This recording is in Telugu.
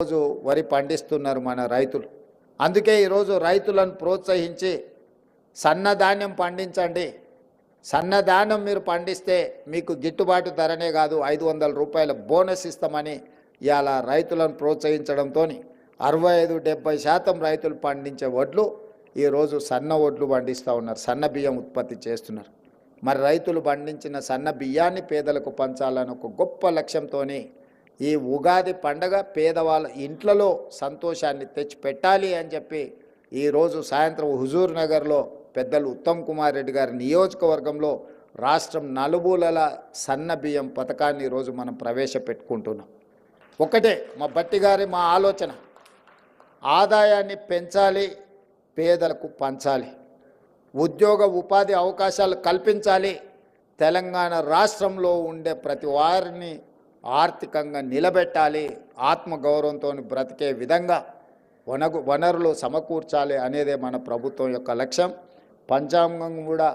రోజు వరి పండిస్తున్నారు మన రైతులు. అందుకే ఈరోజు రైతులను ప్రోత్సహించి సన్నధాన్యం పండించండి. సన్నధాన్యం మీరు పండిస్తే మీకు గిట్టుబాటు ధరనే కాదు ఐదు వందల రూపాయల బోనస్ ఇస్తామని ఇవాళ రైతులను ప్రోత్సహించడంతో అరవై ఐదు డెబ్బై శాతం రైతులు పండించే వడ్లు ఈరోజు సన్న వడ్లు పండిస్తూ ఉన్నారు సన్న బియ్యం ఉత్పత్తి చేస్తున్నారు. మరి రైతులు పండించిన సన్న బియ్యాన్ని పేదలకు పంచాలని ఒక గొప్ప లక్ష్యంతోని ఈ ఉగాది పండగ పేదవాళ్ళ ఇంట్లలో సంతోషాన్ని తెచ్చిపెట్టాలి అని చెప్పి ఈరోజు సాయంత్రం హుజూర్ నగర్లో పెద్దలు ఉత్తమ్ కుమార్ రెడ్డి గారి నియోజకవర్గంలో రాష్ట్రం నలుమూలల సన్న బియ్యం పథకాన్ని ఈరోజు మనం ప్రవేశపెట్టుకుంటున్నాం. ఒకటే మా బట్టి గారి మా ఆలోచన. ఆదాయాన్ని పెంచాలి పేదలకు పంచాలి. ఉద్యోగ ఉపాధి అవకాశాలు కల్పించాలి. తెలంగాణ రాష్ట్రంలో ఉండే ప్రతి వారిని ఆర్థికంగా నిలబెట్టాలి ఆత్మగౌరవంతో బ్రతికే విధంగా వనగు వనరులు సమకూర్చాలి అనేదే మన ప్రభుత్వం యొక్క లక్ష్యం. పంచాంగం కూడా